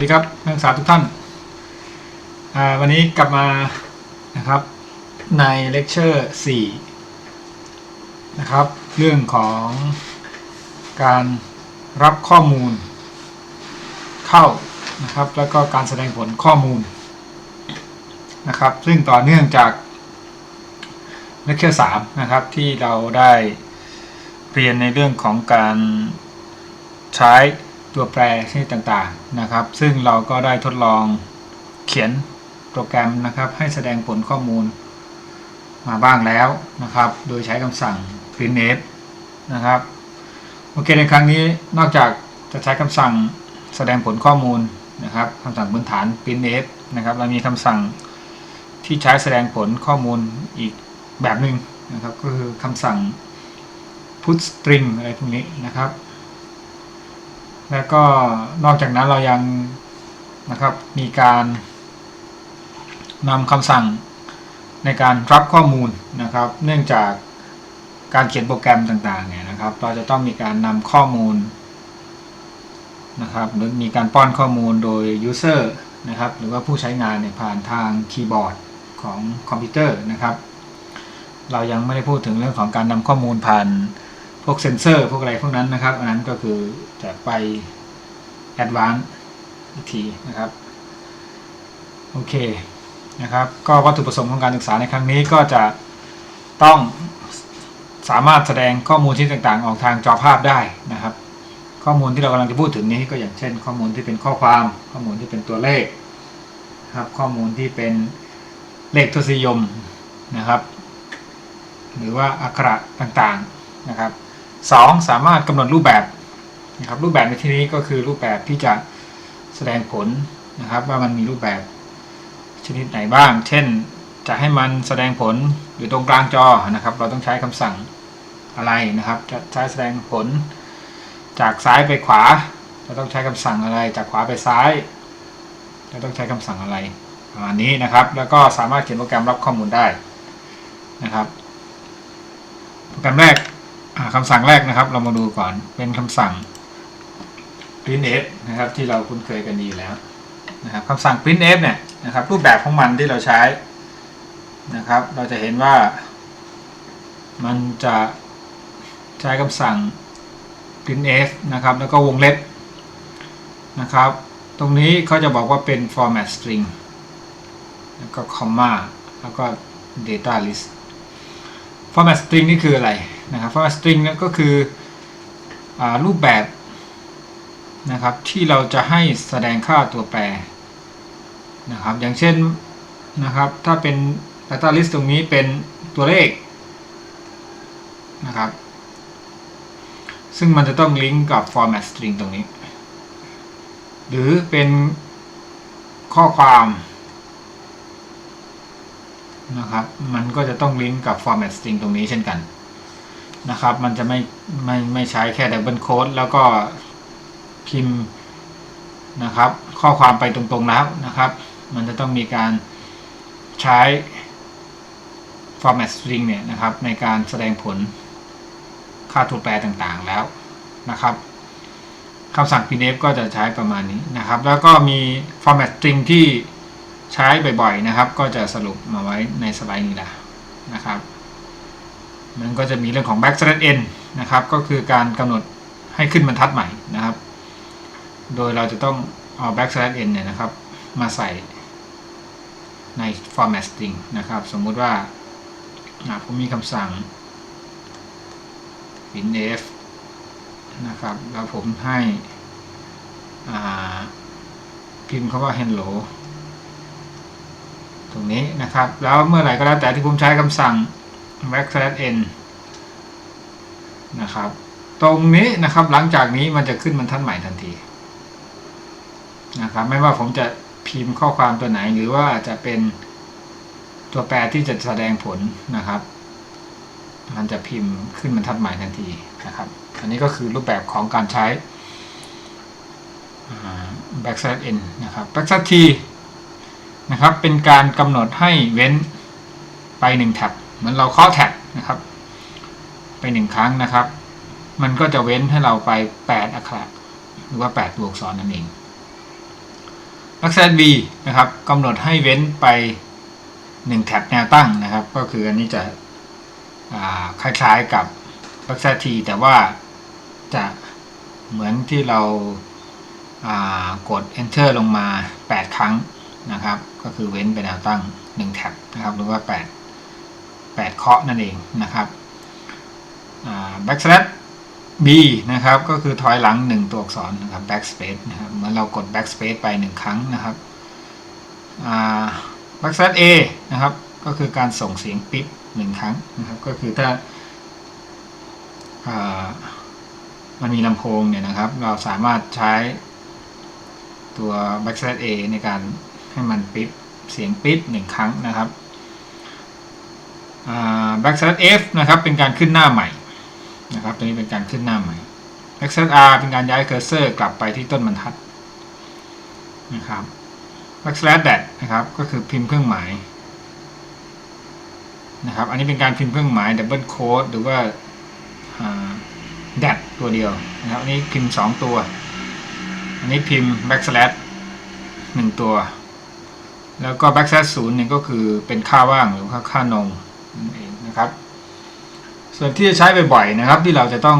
สวัสดีครับนักศึกษาทุกท่านาวันนี้กลับมานะครับในเลคเชอร์4นะครับ เรื่องของการรับข้อมูลเข้านะครับ แล้วก็การแสดงผลข้อมูลนะครับ ซึ่งต่อเนื่องจากเลคเชอร์3นะครับ ที่เราได้เรียนในเรื่องของการใช้ ตัวแปรชนิดต่างๆนะครับ ซึ่งเราก็ได้ทดลองเขียนโปรแกรมนะครับ ให้แสดงผลข้อมูลมาบ้างแล้วนะครับ โดยใช้คำสั่ง printf นะครับโอเคในครั้งนี้นอกจากจะใช้คำสั่งแสดงผลข้อมูลนะครับคำสั่งพื้นฐาน printf นะครับเรามีคำสั่งที่ใช้แสดงผลข้อมูลอีกแบบหนึ่งนะครับ ก็คือคำสั่ง put string อะไรพวกนี้นะครับ แล้วก็นอกจากนั้นเรายังนะครับมีการนำคำสั่งในการรับข้อมูลนะครับ เนื่องจากการเขียนโปรแกรมต่างๆเนี่ยนะครับ เราจะต้องมีการนำข้อมูลนะครับหรือมีการป้อนข้อมูลโดย user นะครับ หรือว่าผู้ใช้งานเนี่ยผ่านทางคีย์บอร์ดของคอมพิวเตอร์นะครับ เรายังไม่ได้พูดถึงเรื่องของการนำข้อมูลผ่านพวกเซนเซอร์ พวกอะไรพวกนั้นนะครับ อันนั้นก็คือ จะไปแอดวานซ์อีกทีนะครับ โอเคนะครับ ก็วัตถุประสงค์ของการศึกษาในครั้งนี้ก็จะต้องสามารถแสดงข้อมูลที่ต่างๆ ออกทางจอภาพได้นะครับ ข้อมูลที่เรากำลังจะพูดถึงนี้ก็อย่างเช่น ข้อมูลที่เป็นข้อความ ข้อมูลที่เป็นตัวเลขครับข้อมูลที่เป็นเลขทศนิยมนะครับ หรือว่าอักขระต่างๆนะครับสองสามารถกำหนดรูปแบบ นะครับรูปแบบในที่นี้ก็คือรูปแบบที่จะแสดงผลนะครับว่ามันมีรูปแบบชนิดไหนบ้าง เช่น จะให้มันแสดงผลอยู่ตรงกลางจอนะครับ เราต้องใช้คำสั่งอะไรนะครับ จะใช้แสดงผล จากซ้ายไปขวาเราต้องใช้คำสั่งอะไร จากขวาไปซ้ายเราต้องใช้คำสั่งอะไรประมาณนี้นะครับ แล้วก็สามารถเขียนโปรแกรมรับข้อมูลได้นะครับโปรแกรมแรกอ่าคำสั่งแรกนะครับ เรามาดูก่อนเป็นคำสั่ง printf นะครับที่เราคุ้นเคยกันดีแล้วนะครับคำสั่ง printf เนี่ยนะครับรูปแบบของมันที่เราใช้นะครับเราจะเห็นว่ามันจะใช้คำสั่ง printf นะครับแล้วก็วงเล็บนะครับตรงนี้เขาจะบอกว่าเป็น format string แล้วก็ comma แล้วก็ data list format string นี่คืออะไรนะครับ format string เนี่ยก็คืออรูปแบบ นะครับที่เราจะให้แสดงค่าตัวแปรนะครับอย่างเช่นนะครับถ้าเป็น data list ตรงนี้เป็นตัวเลขนะครับซึ่งมันจะต้องลิงก์กับ format string ตรงนี้ หรือเป็นข้อความนะครับมันก็จะต้องลิงก์กับ format string ตรงนี้เช่นกันนะครับมันจะไม่ไม่ไม่ใช้แค่ double quote แล้วก็ พิมพ์นะครับ ข้อความไปตรงๆแล้วนะครับ มันจะต้องมีการใช้ format string เนี่ยนะครับ ในการแสดงผลค่าตัวแปรต่างๆแล้วนะครับคำสั่ง printf ก็จะใช้ประมาณนี้นะครับ แล้วก็มี format string ที่ใช้บ่อยๆนะครับ ก็จะสรุปมาไว้ในสไลด์นี้ละนะครับ มันก็จะมีเรื่องของ backslash n นะครับ ก็คือการกำหนดให้ขึ้นบรรทัดใหม่นะครับ โดยเราจะต้องเอา backslash n เนี่ยนะครับ มาใส่ใน format string นะครับ สมมุติว่าผมมีคำสั่ง printf นะครับ แล้วผมให้พิมพ์คำว่า hello ตรงนี้นะครับ แล้วเมื่อไหร่ก็แล้วแต่ที่ผมใช้คำสั่ง backslash n นะครับ ตรงนี้นะครับหลังจากนี้มันจะขึ้นบรรทัดใหม่ทันที นะครับไม่ว่าผมจะพิมพ์ข้อความตัวไหนหรือว่าจะเป็นตัวแปรที่จะแสดงผลนะครับ มันจะพิมพ์ขึ้นบรรทัดใหม่ทันทีนะครับ อันนี้ก็คือรูปแบบของการใช้ backslash n นะครับ backslash t นะครับเป็นการกำหนดให้เว้นไป1แท็บเหมือนเราเคาะแท็บนะครับ ไปหนึ่งครั้งนะครับ มันก็จะเว้นให้เราไป 8 อักขระหรือว่า 8 ตัวอักษรนั่นเอง backslash b นะครับกำหนดให้เว้นไป 1 แท็บแนวตั้งนะครับ ก็คืออันนี้จะคล้ายๆกับ backslash t แต่ว่าจะเหมือนที่เราากด enter ลงมา 8 ครั้งนะครับ ก็คือเว้นไปแนวตั้ง 1 แท็บนะครับ หรือว่า 8 8เคาะนั่นเองนะครับ backslash b นะครับก็คือถอยหลัง 1 ตัวอักษรนะครับ backspace นะครับเหมือนเรากด backspace ไป 1 ครั้งนะครับ backslash a นะครับก็คือการส่งเสียงปิ๊บหนึ่งครั้งนะครับก็คือถ้าามันมีลำโพงเนี่ยนะครับ เราสามารถใช้ตัว backslash a ในการให้มันปิ๊บเสียงปิ๊บหนึ่งครั้งนะครับ backslash f นะครับเป็นการขึ้นหน้าใหม่ นะครับ ตัวนี้เป็นการขึ้นหน้าใหม่ backslash r เป็นการย้ายเคอร์เซอร์กลับไปที่ต้นบรรทัดนะครับ backslash dat นะครับ ก็คือพิมพ์เครื่องหมายนะครับ อันนี้เป็นการพิมพ์เครื่องหมาย double quote หรือว่า dat ตัวเดียวนะครับอันนี้พิมพ์ 2 ตัว อันนี้พิมพ์ backslash 1 ตัว แล้วก็ backslash 0เนี่ยก็คือเป็นค่าว่างหรือว่าค่านงนั่นเองนะครับ ส่วนที่จะใช้บ่อยๆนะครับ ที่เราจะต้อง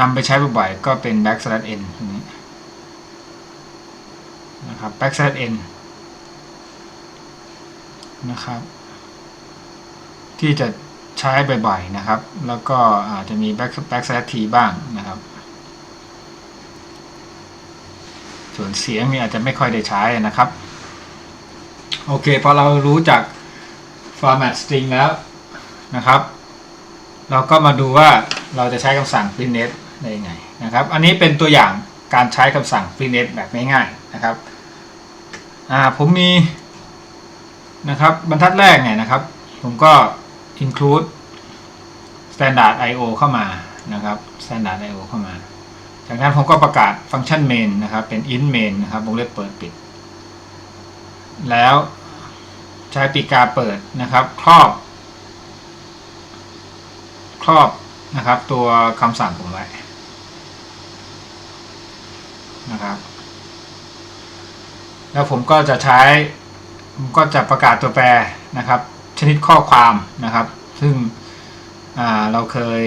นำไปใช้บ่อยๆก็เป็น backslash n ตรงนี้นะครับ backslash n นะครับ ที่จะใช้บ่อยๆนะครับ แล้วก็อาจจะมี back backslash t บ้างนะครับ ส่วนเสียงนี่อาจจะไม่ค่อยได้ใช้นะครับ โอเคพอเรารู้จัก format string แล้วนะครับ เราก็มาดูว่าเราจะใช้คำสั่ง printf ได้ยังไงนะครับ อันนี้เป็นตัวอย่างการใช้คำสั่ง printf แบบง่ายๆนะครับอ่าผมมีนะครับบรรทัดแรกเนี่ยนะครับ ผมก็ include standard IO เข้ามานะครับ standard IO เข้ามา จากนั้นผมก็ประกาศฟังก์ชัน main นะครับ เป็น int main นะครับวงเล็บเปิดปิด แล้วใช้ปีกาเปิดนะครับ ครอบ ครอบนะครับตัวคำสั่งผมไว้นะครับ แล้วผมก็จะใช้ผมก็จะประกาศตัวแปรนะครับ ชนิดข้อความนะครับ ซึ่งเราเคย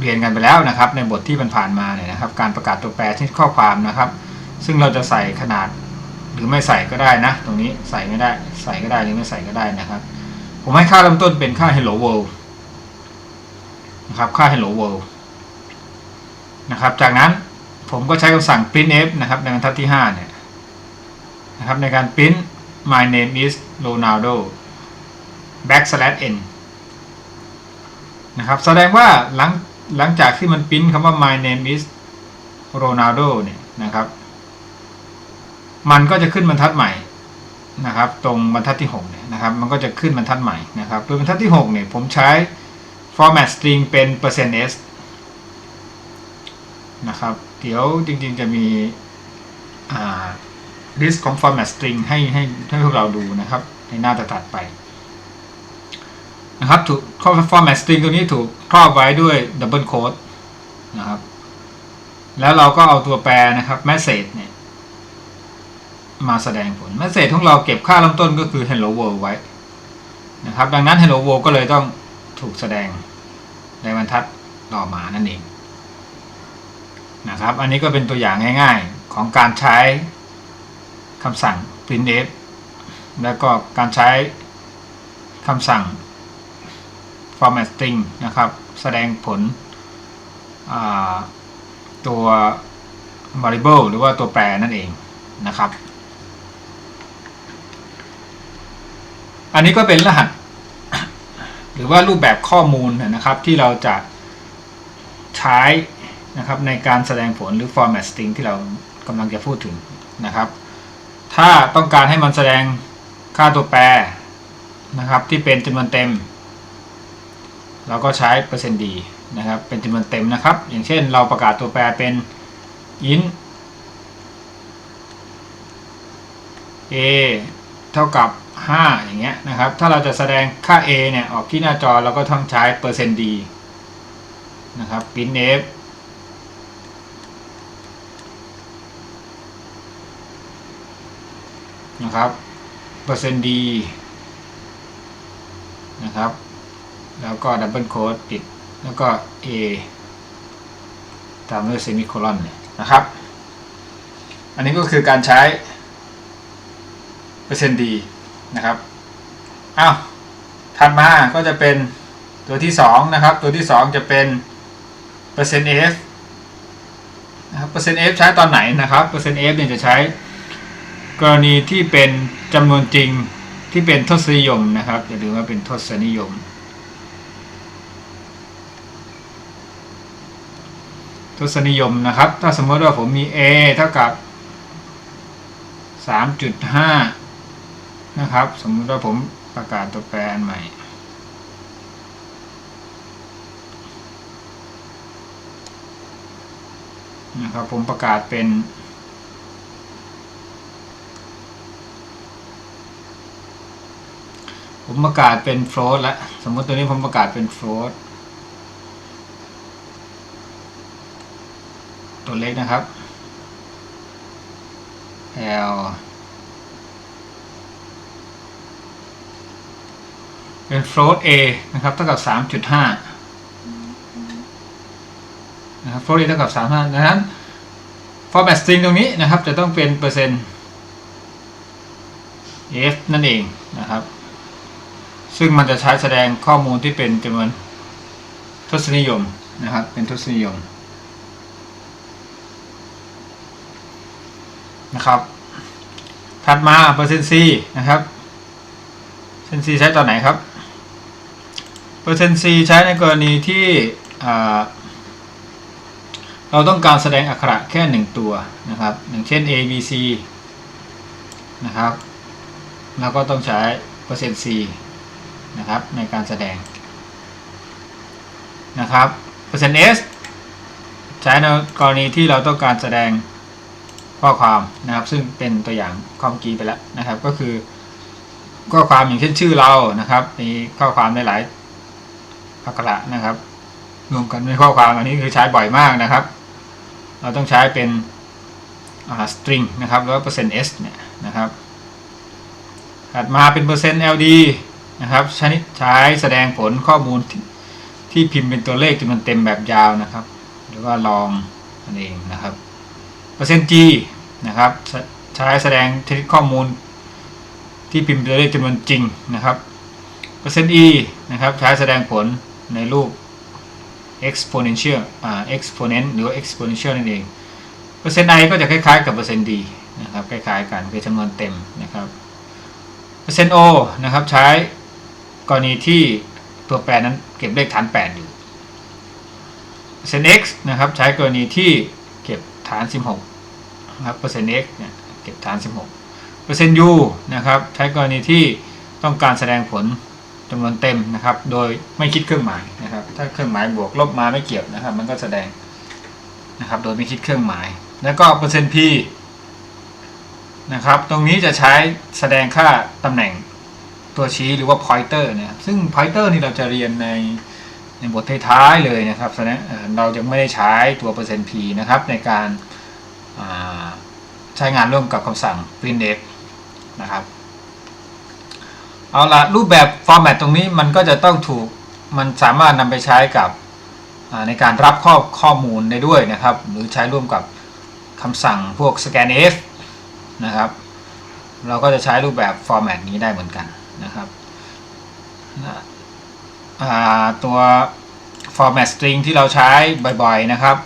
เรียนกันไปแล้วนะครับ ในบทที่ผ่านมาเนี่ยนะครับ การประกาศตัวแปรชนิดข้อความนะครับ ซึ่งเราจะใส่ขนาดหรือไม่ใส่ก็ได้นะ ตรงนี้ใส่ไม่ได้ใส่ก็ได้หรือไม่ใส่ก็ได้นะครับ ผมให้ค่าเริ่มต้นเป็นค่า hello world นะครับค่า hello world นะครับจากนั้นผมก็ใช้คำสั่ง printf นะครับในบรรทัดที่ 5 เนี่ยนะครับในการ print my name is Ronaldo backslash n นะครับแสดงว่าหลังหลังจากที่มันพิมพ์คำว่า my name is Ronaldo เนี่ยนะครับ มันก็จะขึ้นบรรทัดใหม่นะครับ ตรงบรรทัดที่6เนี่ยนะครับ มันก็จะขึ้นบรรทัดใหม่นะครับโดยบรรทัดที่6เนี่ยผมใช้ format string เป็น %s นะครับ เดี๋ยวจริงๆจะมีอ่า list ของ format string ให้ให้ให้พวกเราดูนะครับ ในหน้าถัดไปนะครับถูก format string ตัวนี้ถูกครอบไว้ด้วย double quote นะครับ แล้วเราก็เอาตัวแปรนะครับ message เนี่ยมาแสดงผล message ของเราเก็บค่าเริ่มต้นก็คือ hello world ไว้นะครับ ดังนั้น hello world ก็เลยต้อง ถูกแสดงในบรรทัดต่อมานั่นเองนะครับ อันนี้ก็เป็นตัวอย่างง่ายๆของการใช้คำสั่ง printf แล้วก็การใช้คำสั่ง format string นะครับ แสดงผลตัว variable หรือว่าตัวแปรนั่นเองนะครับ อันนี้ก็เป็นรหัส หรือว่ารูปแบบข้อมูลนะครับที่เราจะใช้นะครับในการแสดงผลหรือ format string ที่เรากำลังจะพูดถึงนะครับ ถ้าต้องการให้มันแสดงค่าตัวแปรนะครับที่เป็นจำนวนเต็ม เราก็ใช้เปอร์เซ็นต์ดีนะครับเป็นจำนวนเต็มนะครับ อย่างเช่นเราประกาศตัวแปรเป็น int a เท่ากับ 5 อย่างเงี้ยนะครับ ถ้าเราจะแสดงค่า a เนี่ย ออกที่หน้าจอเราก็ต้องใช้เปอร์เซ็นต์ดีนะครับ printf นะครับเปอร์เซ็นต์ดีนะครับ แล้วก็ดับเบิลโค้ดปิด แล้วก็ A ตามด้วยเซมิโคลอนเนี่ยนะครับ อันนี้ก็คือการใช้เปอร์เซ็นต์ดี นะครับอ้าวถัดมาก็จะเป็นตัวที่2นะครับ ตัวที่ 2 จะเป็นเปอร์เซ็นต์ F นะครับเปอร์เซ็นต์ F ใช้ตอนไหนนะครับเปอร์เซ็นต์ F เนี่ยจะใช้กรณีที่เป็นจำนวนจริงที่เป็นทศนิยมนะครับอย่าลืมว่าเป็นทศนิยม ทศนิยมนะครับ ถ้าสมมติว่าผมมี A เท่ากับ 3.5 นะครับ สมมติว่าผมประกาศตัวแปรอันใหม่ นะครับผมประกาศเป็นผมประกาศเป็น float แล้วสมมติตัวนี้ผมประกาศเป็น float ตัวเล็กนะครับ L เป็น float A นะครับเท่ากับ 3.5 นะครับ float A เท่ากับ 3.5ดังนั้น format string ตรงนี้นะครับ จะต้องเป็นเปอร์เซ็นต์ f นั่นเองนะครับ ซึ่งมันจะใช้แสดงข้อมูลที่เป็นจำนวนทศนิยมนะครับ เป็นทศนิยมนะครับ ถัดมาเปอร์เซ็นต์ C นะครับเปอร์เซ็นต์ C ใช้ตอนไหนครับ เปอร์เซ็นต์ C ใช้ในกรณีที่เราต้องการแสดงอักขระแค่หนึ่งตัวนะครับอย่างเช่น A B C นะครับเราก็ต้องใช้เปอร์เซ็นต์ C นะครับในการแสดงนะครับเปอร์เซ็นต์ S ใช้ในกรณีที่เราต้องการแสดงข้อความนะครับ ซึ่งเป็นตัวอย่างข้อเมื่อกี้ไปแล้วนะครับ ก็คือข้อความอย่างเช่นชื่อเรานะครับ มีข้อความในหลาย อักขระนะครับ รวมกันในข้อความอันนี้คือใช้บ่อยมากนะครับ เราต้องใช้เป็น string นะครับแล้วเปอร์เซ็นต์ s เนี่ยนะครับถัดมาเป็นเปอร์เซ็นต์ ld นะครับชนิดใช้แสดงผลข้อมูลทที่พิมพ์เป็นตัวเลขจำนวนเต็มแบบยาวนะครับ หรือว่าลองนั่นเองนะครับเปอร์เซ็นต์ g นะครับใช้แสดงชนิดข้อมูลที่พิมพ์ตัวเลขจำนวนจริงนะครับเปอร์เซ็นต์ e นะครับใช้แสดงผล ในรูป exponential อ่า exponent หรือ exponential นั่นเอง เปอร์เซ็นต์ i ก็จะคล้ายๆ กับเปอร์เซ็นต์ d นะครับคล้ายๆกันคือจำนวนเต็มนะครับ เปอร์เซ็นต์ o นะครับใช้กรณีที่ตัวแปรนั้นเก็บเลขฐาน 8 อยู่ เปอร์เซ็นต์ x นะครับใช้กรณีที่เก็บฐาน 16นะครับเปอร์เซ็นต์ x เนี่ยเก็บฐาน 16 เปอร์เซ็นต์ u นะครับใช้กรณีที่ต้องการแสดงผล จำนวนเต็มนะครับ โดยไม่คิดเครื่องหมายนะครับ ถ้าเครื่องหมายบวกลบมาไม่เกี่ยวนะครับ มันก็แสดงนะครับ โดยไม่คิดเครื่องหมาย แล้วก็เปอร์เซ็นต์ p นะครับ ตรงนี้จะใช้แสดงค่าตำแหน่งตัวชี้หรือว่า pointer นะครับ ซึ่ง pointer นี่เราจะเรียนในในบทท้ายๆเลยนะครับแสดงเราจะไม่ได้ใช้ตัวเปอร์เซ็นต์ p นะครับ ในการใช้งานร่วมกับคำสั่ง printf นะครับ เอาละรูปแบบฟอร์แมตตรงนี้มันก็จะต้องถูกมันสามารถนำไปใช้กับในการรับข้อข้อมูลได้ด้วยนะครับ หรือใช้ร่วมกับคำสั่งพวก scanf นะครับ เราก็จะใช้รูปแบบฟอร์แมตนี้ได้เหมือนกันนะครับตัว format string ที่เราใช้บ่อยๆนะครับ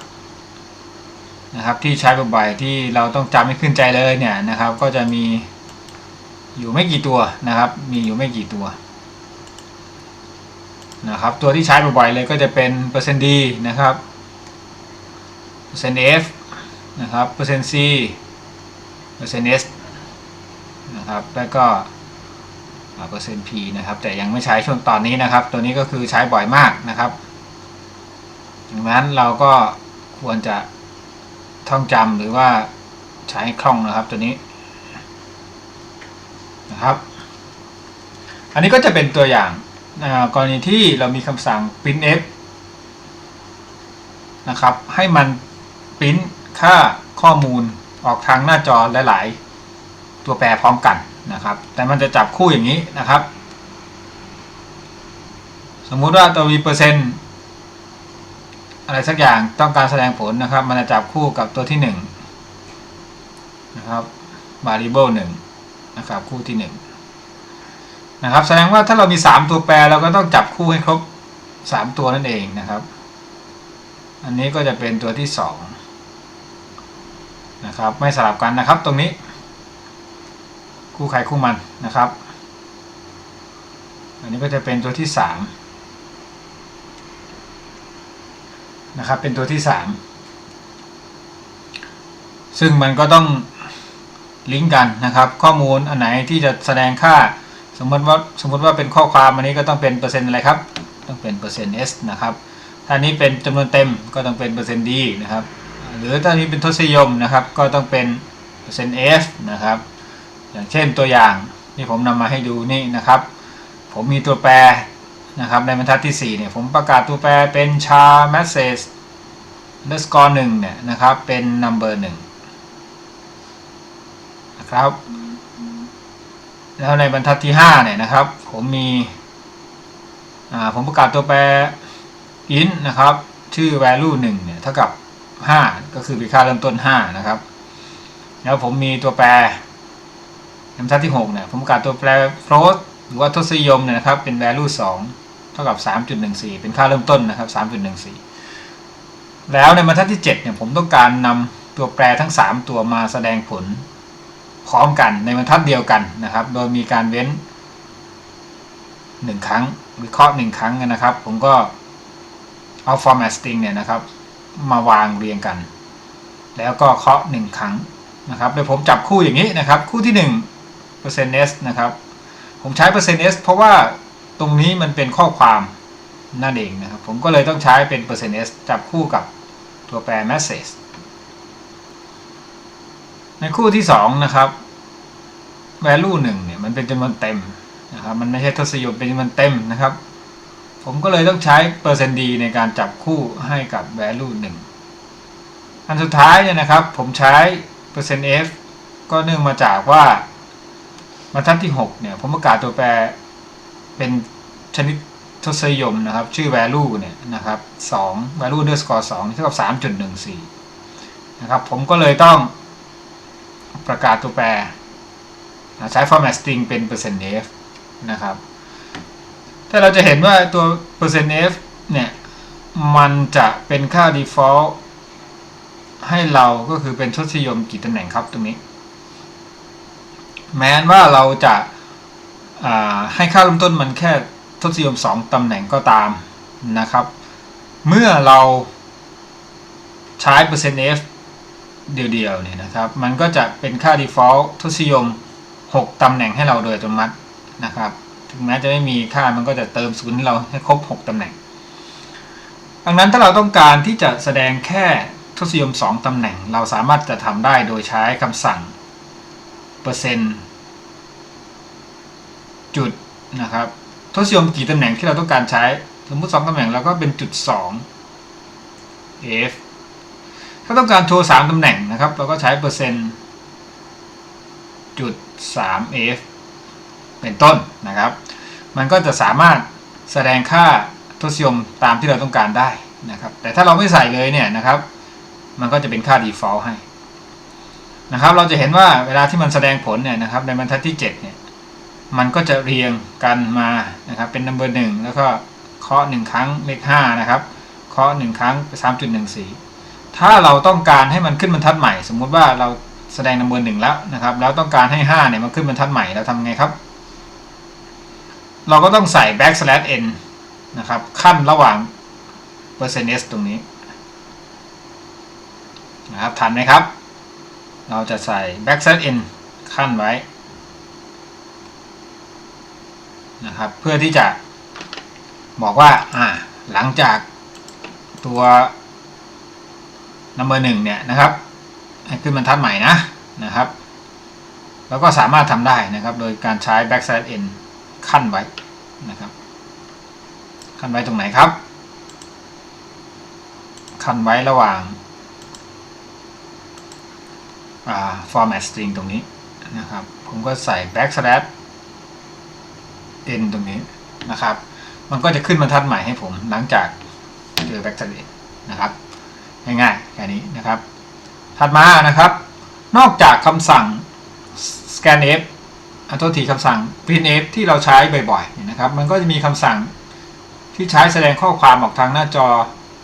นะครับ ที่ใช้บ่อยๆที่เราต้องจำให้ขึ้นใจเลยเนี่ยนะครับ ก็จะมี อยู่ไม่กี่ตัวนะครับ มีอยู่ไม่กี่ตัวนะครับ ตัวที่ใช้บ่อยๆเลยก็จะเป็นเปอร์เซ็นต์ดีนะครับเปอร์เซ็นต์ f นะครับเปอร์เซ็นต์ c เปอร์เซ็นต์ s นะครับแล้วก็เปอร์เซ็นต์ p นะครับแต่ยังไม่ใช้ช่วงตอนนี้นะครับ ตัวนี้ก็คือใช้บ่อยมากนะครับดังนั้นเราก็ควรจะท่องจำหรือว่าใช้คล่องนะครับตัวนี้ นะครับ อันนี้ก็จะเป็นตัวอย่างกรณีที่เรามีคำสั่ง printf นะครับ ให้มัน print ค่าข้อมูลออกทางหน้าจอหลาย ๆ ตัวแปรพร้อมกันนะครับ แต่มันจะจับคู่อย่างนี้นะครับ สมมุติว่าตัวมีเปอร์เซ็นต์อะไรสักอย่างต้องการแสดงผลนะครับ มันจะจับคู่กับตัวที่หนึ่งนะครับ variable ห นะครับคู่ที่หนึ่งนะครับแสดงว่าถ้าเรามีสามตัวแปรเราก็ต้องจับคู่ให้ครบสามตัวนั่นเองนะครับ อันนี้ก็จะเป็นตัวที่สองนะครับไม่สลับกันนะครับตรงนี้ คู่ใครคู่มันนะครับ อันนี้ก็จะเป็นตัวที่สามนะครับเป็นตัวที่สามซึ่งมันก็ต้อง ลิงก์กันนะครับ ข้อมูลอันไหนที่จะแสดงค่า สมมติว่าสมมติว่าเป็นข้อความอันนี้ก็ต้องเป็นเปอร์เซ็นต์อะไรครับ ต้องเป็นเปอร์เซ็นต์ s นะครับ ถ้านี้เป็นจำนวนเต็มก็ต้องเป็นเปอร์เซ็นต์ d นะครับ หรือถ้านี้เป็นทศนิยมนะครับ ก็ต้องเป็นเปอร์เซ็นต์ f นะครับ อย่างเช่นตัวอย่างที่ผมนำมาให้ดูนี่นะครับ ผมมีตัวแปรนะครับในบรรทัดที่4เนี่ยผมประกาศตัวแปรเป็นชา message underscore 1เนี่ยนะครับเป็น number 1 นะครับ แล้วในบรรทัดที่5เนี่ยนะครับ ผมมีผมประกาศตัวแปร int นะครับ ชื่อ value 1เนี่ยเท่ากับ 5 ก็คือเป็นค่าเริ่มต้น 5 นะครับ แล้วผมมีตัวแปรในบรรทัดที่6เนี่ยผมประกาศตัวแปร float หรือว่าทศนิยมเนี่ยนะครับเป็น value 2 เท่ากับ 3.14 เป็นค่าเริ่มต้นนะครับ 3.14 แล้วในบรรทัดที่ 7 เนี่ยผมต้องการนำตัวแปรทั้ง 3 ตัวมาแสดงผล พร้อมกันในบรรทัดเดียวกันนะครับ โดยมีการเว้น 1 ครั้งวิเคราะห์1ครั้งนะครับ ผมก็เอา format string เนี่ยนะครับ มาวางเรียงกัน แล้วก็เคาะ 1 ครั้งนะครับโดยผมจับคู่อย่างนี้นะครับ คู่ที่1 %s นะครับ ผมใช้ %s เพราะว่าตรงนี้มันเป็นข้อความนั่นเองนะครับ ผมก็เลยต้องใช้เป็น %s จับคู่กับตัวแปร message ในคู่ที่ 2 นะครับ value 1เนี่ยมันเป็นจำนวนเต็มนะครับมันไม่ใช่ทศนิยมเป็นจำนวนเต็มนะครับ ผมก็เลยต้องใช้เปอร์เซ็นต์ d ในการจับคู่ให้กับ value 1 อันสุดท้ายเนี่ยนะครับผมใช้เปอร์เซ็นต์ f ก็เนื่องมาจากว่าบรรทัดที่ 6 เนี่ย ผมประกาศตัวแปรเป็นชนิดทศนิยมนะครับ ชื่อ value เนี่ยนะครับ2 value underscore 2เท่ากับ3.14 นะครับ ผมก็เลยต้องประกาศตัวแปร ใช้ format string เป็น %f นะครับ ถ้าเราจะเห็นว่าตัว %f เนี่ย มันจะเป็นค่า default ให้เราก็คือเป็นทศนิยมกี่ตำแหน่งครับตรงนี้ แม้ว่าเราจะให้ค่าเริ่มต้นมันแค่ทศนิยม 2 ตำแหน่งก็ตามนะครับ เมื่อเราใช้ %f เดียวๆเนี่ยนะครับ มันก็จะเป็นค่า default ทศนิยม 6 ตำแหน่งให้เราโดยอัตโนมัตินะครับ ถึงแม้จะไม่มีค่ามันก็จะเติมศูนย์ให้เราให้ครบ 6 ตำแหน่ง ดังนั้นถ้าเราต้องการที่จะแสดงแค่ทศนิยม 2 ตำแหน่ง เราสามารถจะทำได้โดยใช้คำสั่งเปอร์เซ็นต์จุดนะครับทศนิยมกี่ตำแหน่งที่เราต้องการใช้ สมมติ 2 ตำแหน่งเราก็เป็นจุด 2 f ถ้าต้องการโชว์3ตำแหน่งนะครับ เราก็ใช้เปอร์เซ็นต์ จุด3 f เป็นต้นนะครับ มันก็จะสามารถแสดงค่าทศนิยมตามที่เราต้องการได้นะครับ แต่ถ้าเราไม่ใส่เลยเนี่ยนะครับ มันก็จะเป็นค่า default ให้นะครับ เราจะเห็นว่าเวลาที่มันแสดงผลเนี่ยนะครับในบรรทัดที่ 7 เนี่ย มันก็จะเรียงกันมานะครับเป็น number 1แล้วก็เคาะ1ครั้งเลข5นะครับเคาะ1ครั้ง 3.14 ถ้าเราต้องการให้มันขึ้นบรรทัดใหม่ สมมุติว่าเรา แสดง number 1 แล้วนะครับ แล้วต้องการให้5เนี่ยมันขึ้นบรรทัดใหม่เราทำไงครับ เราก็ต้องใส่ backslash n นะครับ ขั้นระหว่าง percent s ตรงนี้นะครับทันไหมครับ เราจะใส่ backslash n ขั้นไว้นะครับ เพื่อที่จะบอกว่าอ่าหลังจากตัว number 1เนี่ยนะครับ ให้ขึ้นบรรทัดใหม่นะนะครับ แล้วก็สามารถทำได้นะครับ โดยการใช้ backslash n ขั้นไว้นะครับ ขั้นไว้ตรงไหนครับ ขั้นไว้ระหว่าง format string ตรงนี้นะครับ ผมก็ใส่ back slash n ตรงนี้นะครับ มันก็จะขึ้นบรรทัดใหม่ให้ผมหลังจากเจอ back slash n นะครับ ง่ายๆแค่นี้นะครับ ถัดมานะครับ นอกจากคำสั่ง scanf อันโทษทีคำสั่ง printf ที่เราใช้บ่อยๆนะครับ มันก็จะมีคำสั่งที่ใช้แสดงข้อความออกทางหน้าจอ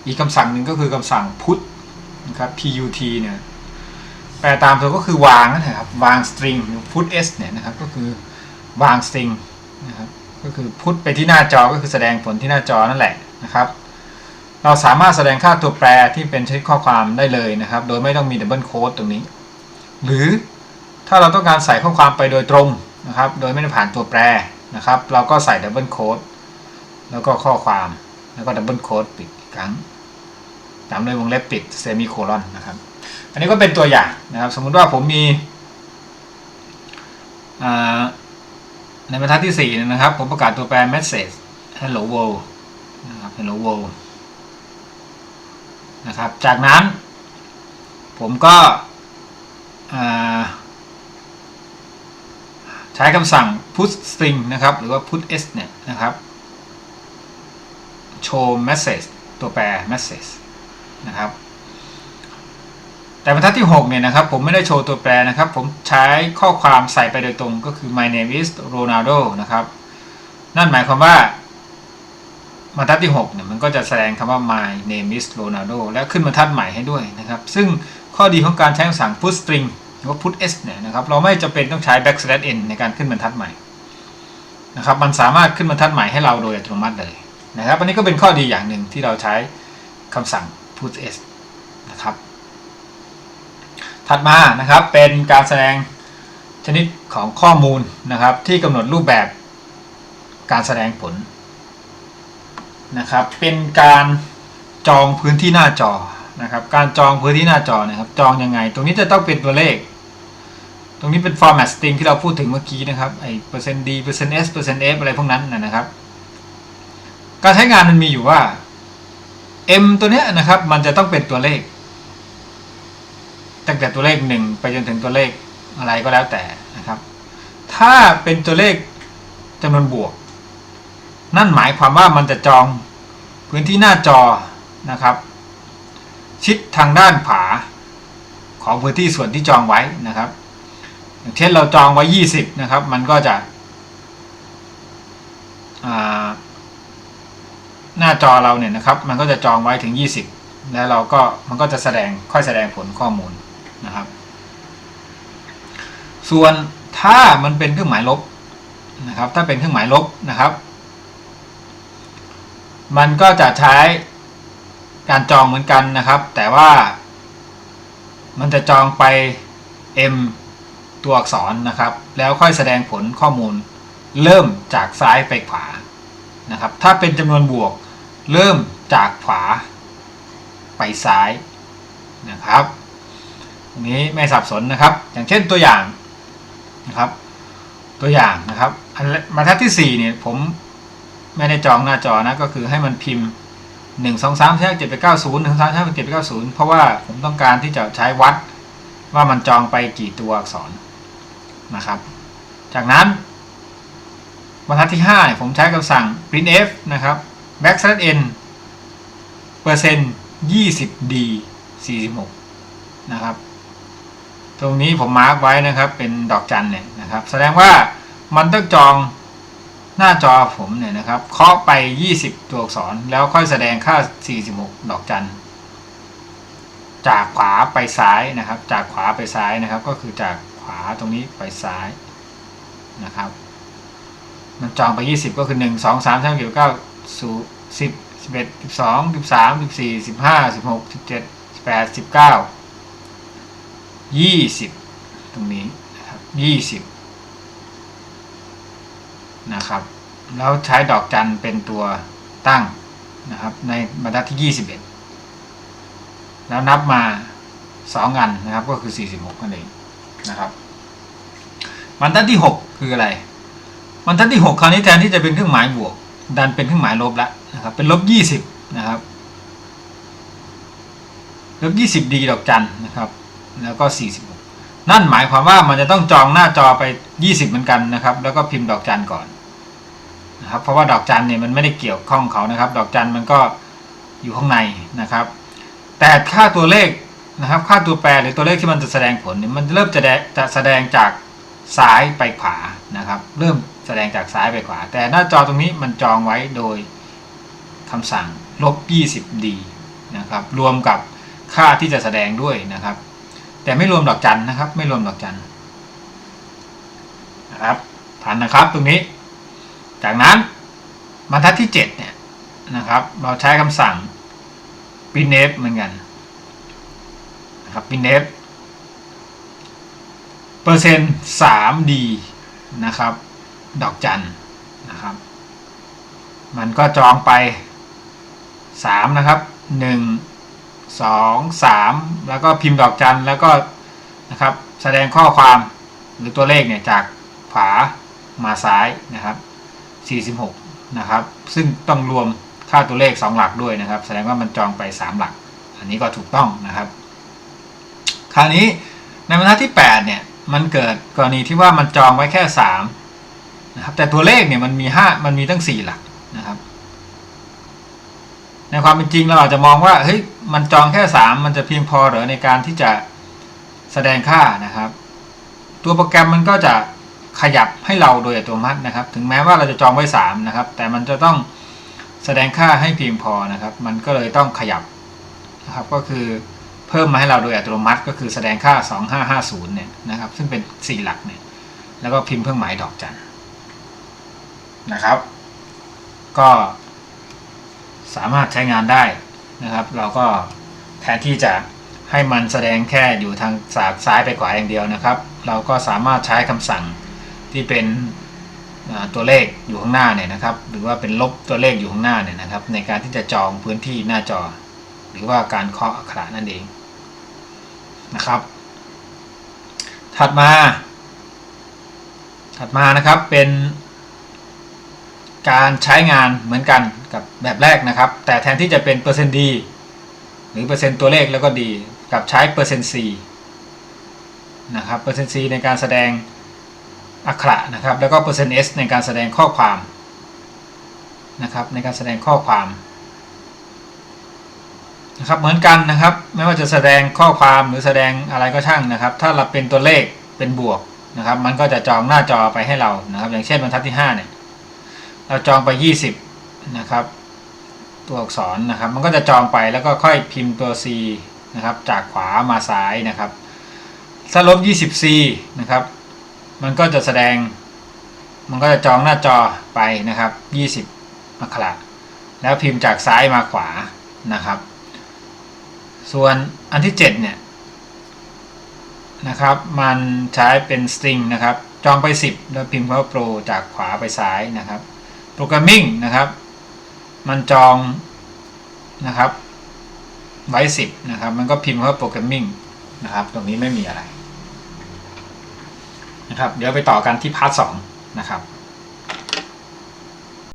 อีกคำสั่งหนึ่งก็คือคำสั่ง put นะครับ put เนี่ยแปลตามตัวก็คือวางนะครับวาง string put s เนี่ยนะครับก็คือวาง string นะครับก็คือ put ไปที่หน้าจอก็คือแสดงผลที่หน้าจอนั่นแหละนะครับ เราสามารถแสดงค่าตัวแปรที่เป็นชนิดข้อความได้เลยนะครับ โดยไม่ต้องมีดับเบิลโค้ดตรงนี้ หรือถ้าเราต้องการใส่ข้อความไปโดยตรงนะครับ โดยไม่ได้ผ่านตัวแปรนะครับ เราก็ใส่ดับเบิลโค้ดแล้วก็ข้อความแล้วก็ดับเบิลโค้ดปิดอีกครั้งตามด้วยวงเล็บปิดเซมิโคลอนนะครับ อันนี้ก็เป็นตัวอย่างนะครับ สมมุติว่าผมมีในบรรทัดที่4นะครับ ผมประกาศตัวแปร message hello world นะครับ hello world นะครับ จากนั้นผมก็ใช้คำสั่ง put string นะครับ หรือว่า put s เนี่ยนะครับโชว์ message ตัวแปร message นะครับ แต่บรรทัดที่ 6 เนี่ยนะครับ ผมไม่ได้โชว์ตัวแปรนะครับ ผมใช้ข้อความใส่ไปโดยตรงก็คือ my name is Ronaldo นะครับ นั่นหมายความว่า บรรทัดที่6เนี่ยมันก็จะแสดงคำว่า my name is Ronaldo และขึ้นบรรทัดใหม่ให้ด้วยนะครับ ซึ่งข้อดีของการใช้คำสั่ง put string หรือว่า put s เนี่ยนะครับ เราไม่จำเป็นต้องใช้ backslash n ในการขึ้นบรรทัดใหม่นะครับ มันสามารถขึ้นบรรทัดใหม่ให้เราโดยอัตโนมัติเลยนะครับ อันนี้ก็เป็นข้อดีอย่างหนึ่งที่เราใช้คำสั่ง put s นะครับ ถัดมานะครับเป็นการแสดงชนิดของข้อมูลนะครับที่กำหนดรูปแบบการแสดงผล นะครับ เป็นการจองพื้นที่หน้าจอนะครับ การจองพื้นที่หน้าจอนะครับ จองยังไง ตรงนี้จะต้องเป็นตัวเลข ตรงนี้เป็น format string ที่เราพูดถึงเมื่อกี้นะครับ ไอ้เปอร์เซ็นต์ d เปอร์เซ็นต์ s เปอร์เซ็นต์ f อะไรพวกนั้นนะครับ การใช้งานมันมีอยู่ว่า m ตัวเนี้ยนะครับ มันจะต้องเป็นตัวเลข ตั้งแต่ตัวเลขหนึ่งไปจนถึงตัวเลขอะไรก็แล้วแต่นะครับ ถ้าเป็นตัวเลขจำนวนบวก นั่นหมายความว่ามันจะจองพื้นที่หน้าจอนะครับ ชิดทางด้านขวาของพื้นที่ส่วนที่จองไว้นะครับ อย่างเช่นเราจองไว้ 20 นะครับ มันก็จะหน้าจอเราเนี่ยนะครับ มันก็จะจองไว้ถึง 20 แล้วเราก็มันก็จะแสดงค่อยแสดงผลข้อมูลนะครับ ส่วนถ้ามันเป็นเครื่องหมายลบนะครับ ถ้าเป็นเครื่องหมายลบนะครับ มันก็จะใช้การจองเหมือนกันนะครับ แต่ว่า มันจะจองไป m ตัวอักษรนะครับ แล้วค่อยแสดงผลข้อมูล เริ่มจากซ้ายไปขวานะครับ ถ้าเป็นจำนวนบวก เริ่มจากขวา ไปซ้ายนะครับตรงนี้ไม่สับสนนะครับ อย่างเช่นตัวอย่างนะครับ ตัวอย่างนะครับบรรทัดที่4เนี่ยผม ไม่ได้จองหน้าจอนะก็คือให้มันพิมพ์1 2 3 4 7 8 9 0 1 2 3 4 7 8 9 0เพราะว่าผมต้องการที่จะใช้วัดว่ามันจองไปกี่ตัวอักษรนะครับ จากนั้นบรรทัดที่5เนี่ยผมใช้คำสั่ง printf นะครับ backslash n เปอร์เซ็นต์ 20d 46 นะครับ ตรงนี้ผมมาร์กไว้นะครับเป็นดอกจันเนี่ยนะครับ แสดงว่ามันต้องจอง น้าจอผมเนี่ยนะครับเคาะไป 20 ตัวอักษรแล้วค่อยแสดงค่า 46 ดอกจัน จากขวาไปซ้ายนะครับ จากขวาไปซ้ายนะครับ ก็คือจากขวาตรงนี้ไปซ้ายนะครับ มันจองไป 20 ก็คือ 1 2 3 3 9 9 10 11 12 13 14 15 16 17 18 19 20 ตรงนี้นะครับ20 นะครับ แล้วใช้ดอกจันเป็นตัวตั้งนะครับ ในบรรทัดที่ 21 แล้วนับมา 2 อันนะครับก็คือ 46นั่นเองนะครับบรรทัดที่ 6 คืออะไรบรรทัดที่ 6 คราวนี้แทนที่จะเป็นเครื่องหมายบวก ดันเป็นเครื่องหมายลบแล้วนะครับเป็นลบ 20 นะครับลบ 20 ดีดอกจันนะครับ แล้วก็ 46 นั่นหมายความว่ามันจะต้องจองหน้าจอไป 20 เหมือนกันนะครับ แล้วก็พิมพ์ดอกจันก่อนนะครับ เพราะว่าดอกจันเนี่ยมันไม่ได้เกี่ยวข้องเขานะครับ ดอกจันมันก็อยู่ข้างในนะครับ แต่ค่าตัวเลขนะครับ ค่าตัวแปรหรือตัวเลขที่มันจะแสดงผลเนี่ยมันเริ่มจะแจะแสดงจากซ้ายไปขวานะครับ เริ่มแสดงจากซ้ายไปขวา แต่หน้าจอตรงนี้มันจองไว้โดยคำสั่งลบ 20d นะครับ รวมกับค่าที่จะแสดงด้วยนะครับ แต่ไม่รวมดอกจันนะครับ ไม่รวมดอกจันนะครับทันนะครับตรงนี้ จากนั้นบรรทัดที่ 7 เนี่ยนะครับ เราใช้คำสั่ง p i n f เหมือนกันนะครับ p i n f เปอร์เซ็นต์ 3d นะครับ ดอกจันนะครับ มันก็จองไป 3 นะครับ 1 สองสามแล้วก็พิมพ์ดอกจันแล้วก็นะครับแสดงข้อความหรือตัวเลขเนี่ยจากขวามาซ้ายนะครับ 46 นะครับ ซึ่งต้องรวมค่าตัวเลข 2 หลักด้วยนะครับ แสดงว่ามันจองไป 3 หลัก อันนี้ก็ถูกต้องนะครับ คราวนี้ในบรรทัดที่ 8 เนี่ย มันเกิดกรณีที่ว่ามันจองไว้แค่3นะครับ แต่ตัวเลขเนี่ยมันมี 5 มันมีตั้ง 4 หลักนะครับ ในความเป็นจริงเราอาจจะมองว่า เฮ้ย มันจองแค่ 3 มันจะเพียงพอหรือในการที่จะแสดงค่านะครับ ตัวโปรแกรมมันก็จะขยับให้เราโดยอัตโนมัตินะครับ ถึงแม้ว่าเราจะจองไว้ 3 นะครับ แต่มันจะต้องแสดงค่าให้เพียงพอนะครับ มันก็เลยต้องขยับนะครับก็คือเพิ่มมาให้เราโดยอัตโนมัติก็คือแสดงค่า 2550 เนี่ยนะครับ ซึ่งเป็น 4 หลักเนี่ยแล้วก็พิมพ์เครื่องหมายดอกจันนะครับ ก็สามารถใช้งานได้ นะครับ เราก็แทนที่จะให้มันแสดงแค่อยู่ทางสาซ้ายไปขวาอย่างเดียวนะครับ เราก็สามารถใช้คำสั่งที่เป็นตัวเลขอยู่ข้างหน้าเนี่ยนะครับ หรือว่าเป็นลบตัวเลขอยู่ข้างหน้าเนี่ยนะครับ ในการที่จะจองพื้นที่หน้าจอ หรือว่าการเคาะอักขระนั่นเองนะครับ ถัดมา ถัดมานะครับเป็น การใช้งานเหมือนกันกับแบบแรกนะครับ แต่แทนที่จะเป็นเปอร์เซ็นต์ดีหรือเปอร์เซ็นต์ตัวเลขแล้วก็ดีกับใช้เปอร์เซ็นต์ c นะครับเปอร์เซ็นต์ c ในการแสดงอักขระนะครับ แล้วก็เปอร์เซ็นต์ s ในการแสดงข้อความนะครับ ในการแสดงข้อความนะครับเหมือนกันนะครับ ไม่ว่าจะแสดงข้อความหรือแสดงอะไรก็ช่างนะครับ ถ้าเราเป็นตัวเลขเป็นบวกนะครับ มันก็จะจองหน้าจอไปให้เรานะครับ อย่างเช่นบรรทัดที่5เนี่ย เราจองไป 20 นะครับ ตัวอักษรนะครับ มันก็จะจองไปแล้วก็ค่อยพิมพ์ตัว C นะครับ จากขวามาซ้ายนะครับ ถ้าลบ 20C นะครับ มันก็จะแสดง มันก็จะจองหน้าจอไปนะครับ 20อักขระแล้วพิมพ์จากซ้ายมาขวานะครับ ส่วนอันที่ 7 เนี่ยนะครับ มันใช้เป็น string นะครับ จองไป 10 แล้วพิมพ์คำว่า pro จากขวาไปซ้ายนะครับ โปรแกรมมิ่งนะครับ มันจองนะครับ ไว้ 10 นะครับ มันก็พิมพ์ว่าโปรแกรมมิ่งนะครับ ตรงนี้ไม่มีอะไรนะครับ เดี๋ยวไปต่อกันที่พาร์ท2นะครับ